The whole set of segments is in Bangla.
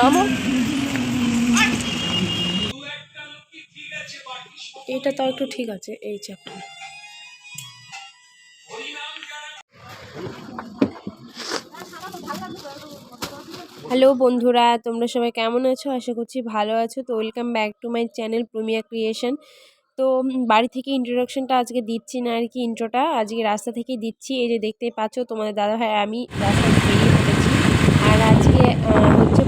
নামো এইটা তো একটু ঠিক আছে, এই চ্যাপ্টার হ্যালো বন্ধুরা, তোমরা সবাই কেমন আছো? আশা করছি ভালো আছো। তো welcome back to my channel Promiya creation. তো বাড়ি থেকে ইন্ট্রোডাকশনটা আজকে দিচ্ছি না আর কি ইন্ট্রোটা আজকে রাস্তা থেকেই দিচ্ছি। এই যে দেখতেই পাচ্ছ, তোমাদের দাদা ভাই, আমি রাস্তা বেরিয়ে আর আজকে হচ্ছে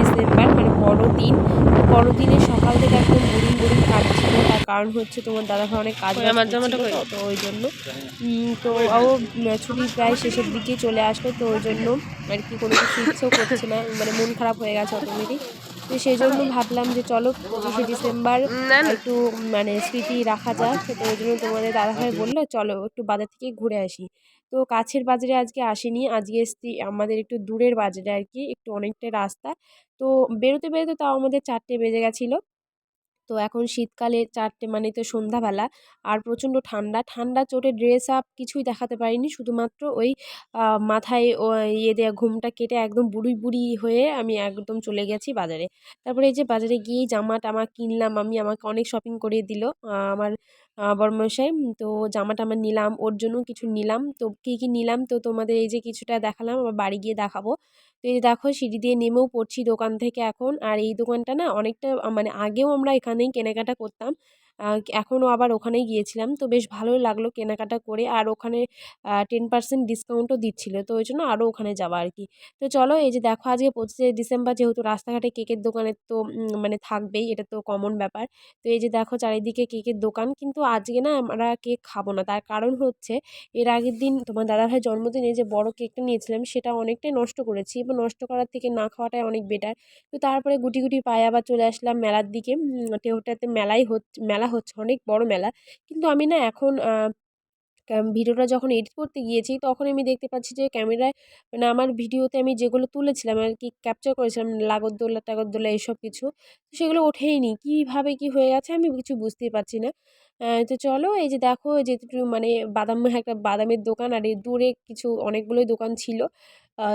ডিসেম্বর মানে বড়দিন তো বড়দিনের সকাল থেকে একদম বোরিং বোরিং কাটছিল তার কারণ হচ্ছে তোমার দাদা ভাই অনেক কাজ আমার জামাটা তো ওই জন্য। তো ও ছুটি প্রায় শেষের দিকে চলে আসলো তো ওই জন্য আর কি কোনো কিছু ইচ্ছেও করছে না। মানে মন খারাপ হয়ে গেছে অটোমেটিক। তো সেই জন্য ভাবলাম যে চলো পঁচিশে ডিসেম্বর একটু মানে স্মৃতি রাখা যাক। তো ওই জন্য তোমাদের দাদাভাই বলল চলো একটু বাজার থেকে ঘুরে আসি। তো কাছের বাজারে আজকে আসিনি। আজকে এসছি আমাদের একটু দূরের বাজারে আর কি একটু অনেকটা রাস্তা। তো বেরোতে বেরোতে তাও আমাদের চারটে বেজে গেছিল। তো এখন শীতকালে চারটে মানে তো সন্ধ্যাবেলা। আর প্রচণ্ড ঠান্ডা। ঠান্ডা চোটে ড্রেস আপ কিছুই দেখাতে পারিনি। শুধুমাত্র ওই মাথায় ও ইয়ে দেওয়া ঘুমটা কেটে একদম বুড়ি বুড়ি হয়ে আমি একদম চলে গেছি বাজারে। তারপরে এই যে বাজারে গিয়ে জামা টামা কিনলাম। আমি আমাকে অনেক শপিং করে দিল আমার আহ, বড়মশাই তো জামা টামা নিলাম ওর জন্য কিছু নিলাম। তো কী কী নিলাম? তো তোমাদের এই যে কিছুটা দেখালাম আবার বাড়ি গিয়ে দেখাবো। তো এই দেখো সিঁড়ি দিয়ে নেমেও পড়ছি দোকান থেকে এখন। আর এই দোকানটা না অনেকটা মানে আগেও আমরা এখানেই কেনাকাটা করতাম। এখনও আবার ওখানেই গিয়েছিলাম। তো বেশ ভালোই লাগল কেনাকাটা করে। আর ওখানে টেন পার্সেন্ট ডিসকাউন্টও দিচ্ছিল। তো ওই জন্য আরও ওখানে যাওয়া আর কি। তো চলো এই যে দেখো আজকে পঁচিশে ডিসেম্বর যেহেতু রাস্তাঘাটে কেকের দোকানে তো মানে থাকবেই এটা তো কমন ব্যাপার। তো এই যে দেখো চারিদিকে কেকের দোকান। কিন্তু আজকে না আমরা কেক খাব না। তার কারণ হচ্ছে এর আগের দিন তোমার দাদাভাইয়ের জন্মদিনে যে বড় কেকটা নিয়েছিলাম সেটা অনেকটাই নষ্ট করেছি। এবং নষ্ট করার থেকে না খাওয়াটাই অনেক বেটার তো তারপরে গুটি গুটি পায়ে আবার চলে আসলাম মেলার দিকে। উম, টেহটাতে মেলাই হচ্ছে মেলা হচ্ছে, অনেক বড় মেলা। কিন্তু আমি না এখন ভিডিওটা যখন এডিট করতে গিয়েছি তখন আমি দেখতে পাচ্ছি যে ক্যামেরায় মানে আমার ভিডিওতে আমি যেগুলো তুলেছিলাম, আর কি ক্যাপচার করেছিলাম লাগরদোল্লা টাগরদোল্লা এইসব কিছু সেগুলো ওঠেইনি কীভাবে কি হয়ে গেছে আমি কিছু বুঝতেই পারছি না। তো চলো এই যে দেখো যে একটু মানে বাদাম, একটা বাদামের দোকান, আর এই দূরে কিছু অনেকগুলোই দোকান ছিল।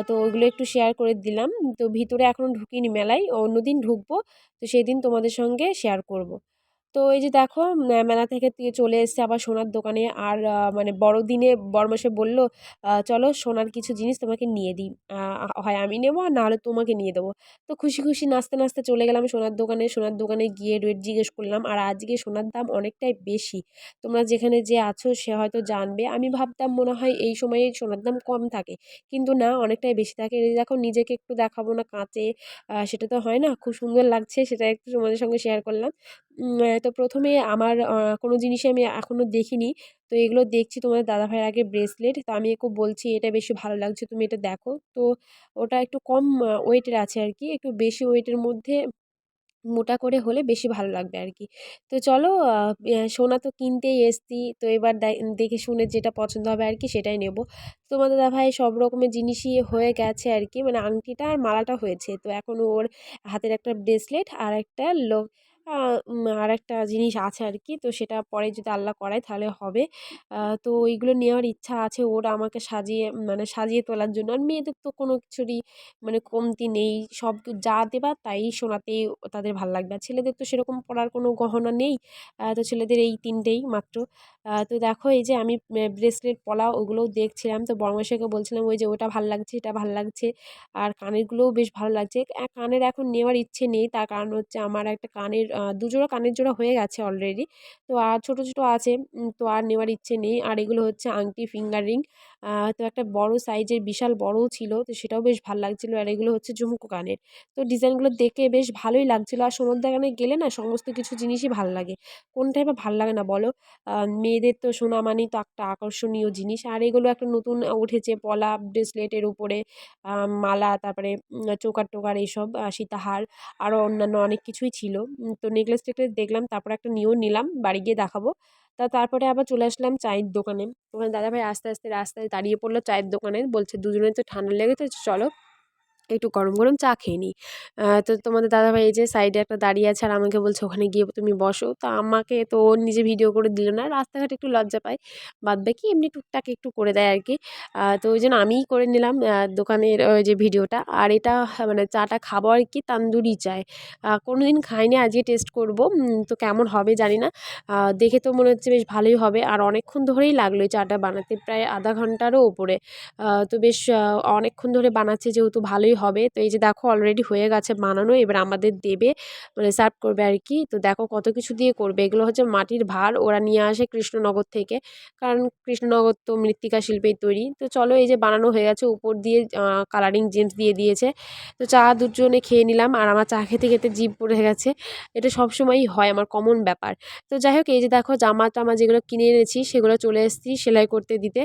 তো ওইগুলো একটু শেয়ার করে দিলাম। তো ভিতরে এখনও ঢুকিনি মেলায়, অন্যদিন ঢুকবো, তো সেদিন তোমাদের সঙ্গে শেয়ার করব। তো এই যে দেখো মেলা থেকে চলে এসেছে আবার সোনার দোকানে। আর মানে বড়দিনে বড়মাসে বলল চলো সোনার কিছু জিনিস তোমাকে নিয়ে দিই। হয় আমি নেব আর নাহলে তোমাকে নিয়ে দেবো। তো খুশি খুশি নাচতে নাচতে চলে গেলাম সোনার দোকানে। সোনার দোকানে গিয়ে রেট জিজ্ঞেস করলাম, আর আজকে সোনার দাম অনেকটাই বেশি। তোমরা যেখানে যে আছো সে হয়তো জানবে। আমি ভাবতাম মনে হয় এই সময়ে সোনার দাম কম থাকে, কিন্তু না, অনেকটাই বেশি থাকে। দেখো, নিজেকে একটু দেখাবো না কাঁচে সেটা তো হয় না। খুব সুন্দর লাগছে, সেটা একটু তোমাদের সঙ্গে শেয়ার করলাম। তো প্রথমে আমার কোনো জিনিসই আমি এখনও দেখিনি। তো এগুলো দেখছি তোমাদের দাদাভাইয়ের আগে ব্রেসলেট তো আমি একটু বলছি এটা বেশি ভালো লাগছে তুমি এটা দেখো। তো ওটা একটু কম ওয়েটের আছে আর কি একটু বেশি ওয়েটের মধ্যে মোটা করে হলে বেশি ভালো লাগবে আর কি। তো চলো সোনা তো কিনতেই এসছি তো এবার দেখে শুনে যেটা পছন্দ হবে আর কি সেটাই নেব। তোমাদের দাদাভাই সব রকমের জিনিসই হয়ে গেছে আর কি মানে আংটিটা আর মালাটা হয়েছে। তো এখন ওর হাতের একটা ব্রেসলেট আর একটা লো আহ, উম, আর একটা জিনিস আছে আর কি তো সেটা পরে যদি আল্লাহ করায় তাহলে হবে। তো ওইগুলো নেওয়ার ইচ্ছা আছে ওরা আমাকে সাজিয়ে মানে সাজিয়ে তোলার জন্য। আর মেয়েদের তো কোনো কিছুরই মানে কমতি নেই। সব যা দেবা তাই শোনাতেই তাদের ভালো লাগবে। আর ছেলেদের তো সেরকম পড়ার কোনো গহনা নেই। তো ছেলেদের এই তিনটেই মাত্র। তো দেখো এই যে আমি ব্রেসলেট পলা ওগুলোও দেখছিলাম। তো বড়মশাইকে বলছিলাম ওই যে ওটা ভালো লাগছে এটা ভালো লাগছে। আর কানেরগুলোও বেশ ভালো লাগছে। কানের এখন নেওয়ার ইচ্ছে নেই। তার কারণ হচ্ছে আমার একটা কানের দুজোড়া কানের জোড়া হয়ে গেছে অলরেডি তো আর ছোটো ছোটো আছে তো আর নেওয়ার ইচ্ছে নেই। আর এগুলো হচ্ছে আংটি ফিঙ্গার রিং তো একটা বড় সাইজের বিশাল বড়ও ছিল তো সেটাও বেশ ভালো লাগছিল। আর এগুলো হচ্ছে ঝুমকো কানের। তো ডিজাইনগুলো দেখে বেশ ভালোই লাগছিল। আর সোনার দোকানে গেলে না সমস্ত কিছু জিনিসই ভালো লাগে। কোনটাই বা ভালো লাগে না বলো? আহ, মেয়েদের তো সোনা মানেই তো একটা আকর্ষণীয় জিনিস। আর এগুলো একটা নতুন উঠেছে পলা ব্রেসলেটের উপরে মালা, তারপরে চোকার টোকার এইসব সীতাহার আরও অন্যান্য অনেক কিছুই ছিল। তো নেকলেস টেকলেস দেখলাম, তারপরে একটা নিয়েও নিলাম, বাড়ি গিয়ে দেখাবো। তা তারপরে আবার চলে আসলাম চায়ের দোকানে। ওখানে দাদাভাই আস্তে আস্তে রাস্তায় দাঁড়িয়ে পড়ল চায়ের দোকানে, বলছে, দুজনে তো ঠান্ডা লেগেছে, চলো। একটু গরম গরম চা খেয়ে নিই। তো তোমাদের দাদাভাই এই যে সাইডে একটা দাঁড়িয়ে আছে আর আমাকে বলছে, ওখানে গিয়ে তুমি বসো। তো আমাকে তো ও নিজে ভিডিও করে দিল না। রাস্তাঘাটে একটু লজ্জা পায়। বাদ বাকি এমনি টুকটাক একটু করে দেয় আর কি তো ওই জন্য আমিই করে নিলাম দোকানের ওই যে ভিডিওটা। আর এটা মানে চাটা খাব আর কি তান্দুরি চায় কোনো দিন খাইনি আজকে টেস্ট করব। তো কেমন হবে জানি না। দেখে তো মনে হচ্ছে বেশ ভালোই হবে। আর অনেকক্ষণ ধরেই লাগল এই চাটা বানাতে, প্রায় আধা ঘন্টারও ওপরে। তো বেশ অনেকক্ষণ ধরে বানাচ্ছে যেহেতু ভালোই হবে। তো এই যে দেখো অলরেডি হয়ে গেছে বানানো এবার আমাদের দেবে মানে সার্ভ করবে আর কি। তো দেখো কত কিছু দিয়ে করবে। এগুলো হচ্ছে মাটির ভার ওরা নিয়ে আসে কৃষ্ণনগর থেকে। কারণ কৃষ্ণনগর তো মৃত্তিকা শিল্পের তৈরি। তো চলো এই যে বানানো হয়ে গেছে উপর দিয়ে কালারিং জেমস দিয়ে দিয়েছে। তো চা দুজনে খেয়ে নিলাম আর আমার চা খেতে খেতে জিভ পড়ে গেছে। এটা সবসময়ই হয় আমার কমন ব্যাপার। তো যাই হোক এই যে দেখো জামা টামা যেগুলো কিনে এনেছি সেগুলো চলে এসেছি সেলাই করতে দিতে।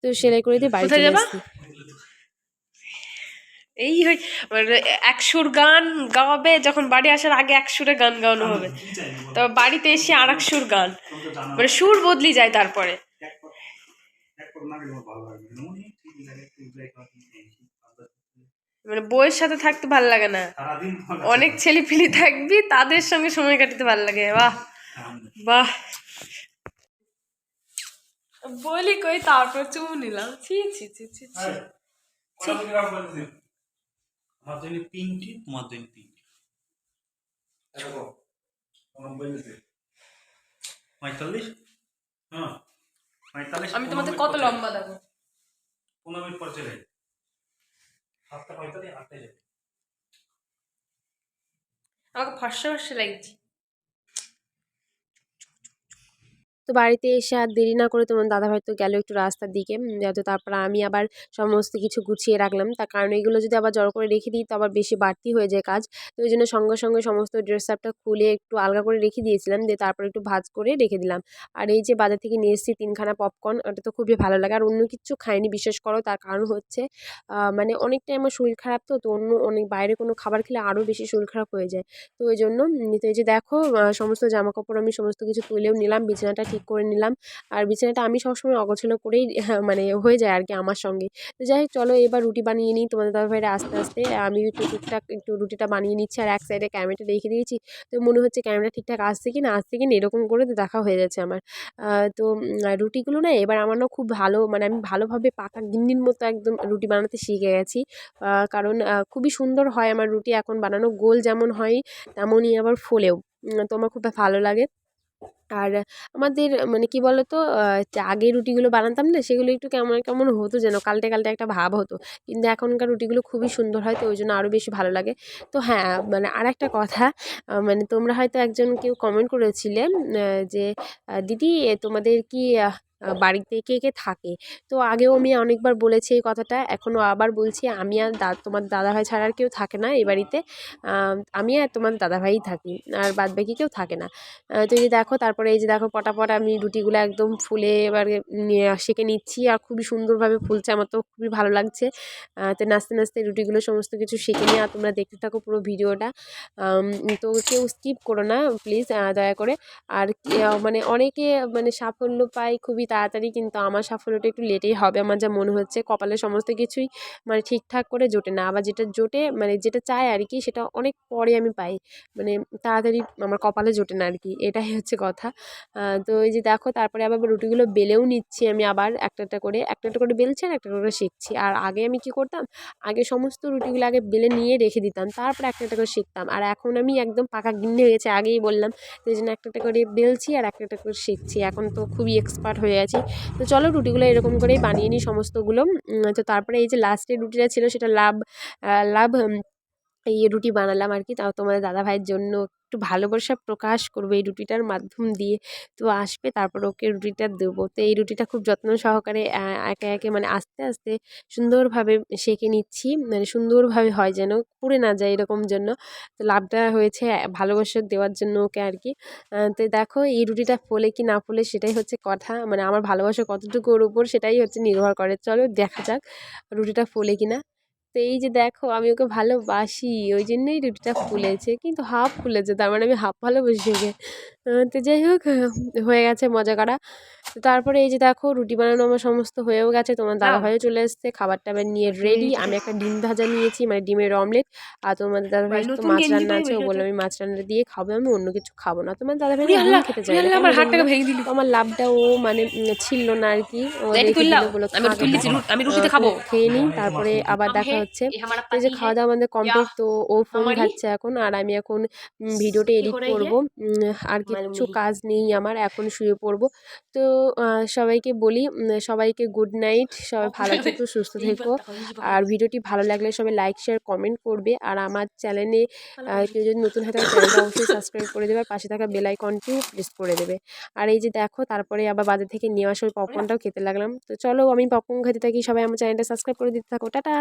তো সেলাই করে দিয়ে বাড়ি চলে? এসেছি। এই হয় মানে এক সুর গান গাওয়াবে যখন বাড়ি আসার আগে এক সুরে গান গাওয়ানো হবে। তবে বাড়িতে এসে আর এক সুর গান। মানে সুর বদলি যায় তারপরে। মানে বইয়ের সাথে থাকতে ভালো লাগে না। অনেক ছেলেপিলি থাকবি তাদের সঙ্গে সময় কাটাতে ভালো লাগে। বাহ। বাহ। বলি কই তারপর চুমু নিলাম। ছি ছি ছি ছি ছি। আমার জন্য তিনটি তোমার জন্য তিনটি। পঁয়তাল্লিশ? হ্যাঁ পঁয়তাল্লিশ আমি তোমাদের কত লম্বা দেবো? পনেরো মিনিট পর চলে যাবে। সাতটা পঁয়তাল্লিশ আটটায় যাবে। আমাকে ফার্স্ট ফার্স্ট লাগছে তো বাড়িতে এসে আর দেরি না করে তোমার দাদাভাই তো গেল একটু রাস্তার দিকে উম, তো তারপর আমি আবার সমস্ত কিছু গুছিয়ে রাখলাম। তার কারণ এগুলো যদি আবার জড়ো করে রেখে দিই তো আবার বেশি বাড়তি হয়ে যায় কাজ। তো ওই জন্য সঙ্গে সঙ্গে সমস্ত ড্রেস আপটা খুলে একটু আলগা করে রেখে দিয়েছিলাম দিয়ে তারপর একটু ভাজ করে রেখে দিলাম। আর এই যে বাজার থেকে নিয়ে এসেছি তিনখানা পপকর্ন ওটা তো খুবই ভালো লাগে। আর অন্য কিছু খাইনি বিশেষ করো তার কারণ হচ্ছে মানে অনেকটাই আমার শরীর খারাপ তো তো অন্য অনেক বাইরে কোনো খাবার খেলে আরও বেশি শরীর খারাপ হয়ে যায়। তো ওই জন্য তো এই যে দেখো সমস্ত জামা কাপড় আমি সমস্ত কিছু তুলেও নিলাম বিছানাটা ঠিক করে নিলাম। আর বিছানাটা আমি সবসময় অগোছালো করেই হ্যাঁ, মানে হয়ে যায় আর কি আমার সঙ্গে। তো যাই হোক চলো এবার রুটি বানিয়ে নিই তোমাদের দাদা ভাইরা আস্তে আস্তে। আমি একটু টুকটাক একটু রুটিটা বানিয়ে নিচ্ছি আর এক সাইডে ক্যামেরাটা রেখে দিয়েছি। তো মনে হচ্ছে ক্যামেরা ঠিকঠাক আসছে কি না আসছে কি না এরকম করে তো দেখা হয়ে যাচ্ছে আমার। তো রুটিগুলো না এবার আমার না খুব ভালো মানে আমি ভালোভাবে পাকা গিন্নির মতো একদম রুটি বানাতে শিখে গেছি। কারণ খুবই সুন্দর হয় আমার রুটি। এখন বানানো গোল যেমন হয় তেমনই আবার ফোলেও। তো আমার খুব ভালো লাগে। আর আমাদের মানে কি বলো তো আগে রুটিগুলো বানাতাম না, সেগুলো একটু কেমন কেমন হতো যেন, কালটে কালটে একটা ভাব হতো। কিন্তু এখনকার রুটিগুলো খুবই সুন্দর হয়, তো ওই জন্য আরও বেশি ভালো লাগে। তো হ্যাঁ মানে আর একটা কথা মানে তোমরা হয়তো একজন কেউ কমেন্ট করেছিলে যে দিদি তোমাদের কি বাড়িতে কে কে থাকে। তো আগেও আমি অনেকবার বলেছি এই কথাটা, এখনও আবার বলছি, আমি আর দা, তোমার দাদাভাই ছাড়া আর কেউ থাকে না এই বাড়িতে। আমি আর তোমার দাদাভাইই থাকি, আর বাদ বাকি কেউ থাকে না। তো এই যে দেখো, তারপরে এই যে দেখো, পটাপট আমি রুটিগুলো একদম ফুলে এবারে সেঁকে নিচ্ছি, আর খুবই সুন্দরভাবে ফুলছে, আমার তো খুবই ভালো লাগছে। তো নাচতে নাচতে রুটিগুলো সমস্ত কিছু সেঁকে নিয়ে, আর তোমরা দেখতে থাকো পুরো ভিডিওটা। তো কেউ স্কিপ করো না, প্লিজ দয়া করে। আর মানে অনেকে মানে সাফল্য পায় খুবই তাড়াতাড়ি কিন্তু আমার সাফল্যটা একটু লেটেই হবে। আমার যা মনে হচ্ছে কপালে সমস্ত কিছুই মানে ঠিকঠাক করে জোটে না। আবার যেটা জোটে মানে যেটা চাই আর কি সেটা অনেক পরে আমি পাই। মানে তাড়াতাড়ি আমার কপালে জোটে না আর কি, এটাই হচ্ছে কথা। তো এই যে দেখো তারপরে আবার রুটিগুলো বেলেও নিচ্ছি আমি আবার একটা একটা করে। একটা একটা করে বেলছি আর একটা করে শিখছি। আর আগে আমি কি করতাম? আগে সমস্ত রুটিগুলো আগে বেলে নিয়ে রেখে দিতাম। তারপরে একটা একটা করে শিখতাম। আর এখন আমি একদম পাকা গিন্নে হয়ে গেছে। আগেই বললাম এই জন্য একটা একটা করে বেলছি আর একটা একটা করে শিখছি। এখন তো খুবই এক্সপার্ট হয়ে গেছি। তো চলো রুটিগুলো এরকম করেই বানিয়ে নিই সমস্তগুলো। তো তারপরে এই যে লাস্টের রুটিটা ছিল সেটা লাভ লাভ এই রুটি বানালাম আর কি তাও তোমাদের দাদা ভাইয়ের জন্য একটু ভালোবাসা প্রকাশ করব এই রুটিটার মাধ্যম দিয়ে। তো আসবে, তারপর ওকে রুটিটা দেবো। তো এই রুটিটা খুব যত্ন সহকারে একে একে মানে আস্তে আস্তে সুন্দরভাবে সেঁকে নিচ্ছি। মানে সুন্দরভাবে হয় যেন, পুড়ে না যায় এরকম জন্য তো লাভটা হয়েছে ভালোবাসা দেওয়ার জন্য ওকে আর কি তো দেখো এই রুটিটা ফোলে কি না ফোলে সেটাই হচ্ছে কথা। মানে আমার ভালোবাসা কতটুকু ওর উপর সেটাই হচ্ছে নির্ভর করে। চলো দেখা যাক রুটিটা ফোলে কি না তো এই যে দেখো আমি ওকে ভালোবাসি ওই জন্যই রুটিটা ফুলেছে কিন্তু হাফ ফুলেছে তার মানে আমি হাফ ভালোবাসি ওকে। তো যাই হোক হয়ে গেছে মজা করা। তো তারপরে এই যে দেখো রুটি বানানো আমার সমস্ত হয়েও গেছে তোমার দাদা ভাইও চলে এসছে খাবার টাবার নিয়ে রেডি আমি একটা ডিম ভাজা নিয়েছি মানে ডিমের অমলেট আর তোমাদের দাদা ভাই তো মাছ রান্না আছে ও বলল আমি মাছ রান্না দিয়ে খাব আমি অন্য কিছু খাব না। তোমার দাদা ভাই খেতে চাই আমার লাভটা ও মানে ছিল না আর কি খাব। খেয়ে নিই তারপরে আবার দেখা হচ্ছে। এই যে খাওয়া দাওয়া আমাদের কমপ্লিট তো ও ফোন? ঘাটছে এখন আর আমি এখন ভিডিওটা এডিট করে করব। আর কিছু কাজ নেই আমার এখন শুয়ে পড়ব। তো সবাইকে বলি সবাইকে গুড নাইট সবাই ভালো থেকো সুস্থ থেকো। আর ভিডিওটি ভালো লাগলে সবাই লাইক শেয়ার কমেন্ট করবে। আর আমার চ্যানেলে কেউ যদি নতুন হয় তাহলে চ্যানেলটা অবশ্যই সাবস্ক্রাইব করে দেবে। আর পাশে থাকা বেল আইকনটিও প্রেস করে দেবে। আর এই যে দেখো তারপরে আবার বাজার থেকে নিয়ে আসা ওই পপকর্নটাও খেতে লাগলাম। তো চলো আমি পপকর্ন খেতে থাকি। সবাই আমার চ্যানেলটা সাবস্ক্রাইব করে দিতে থাকো। টাটা!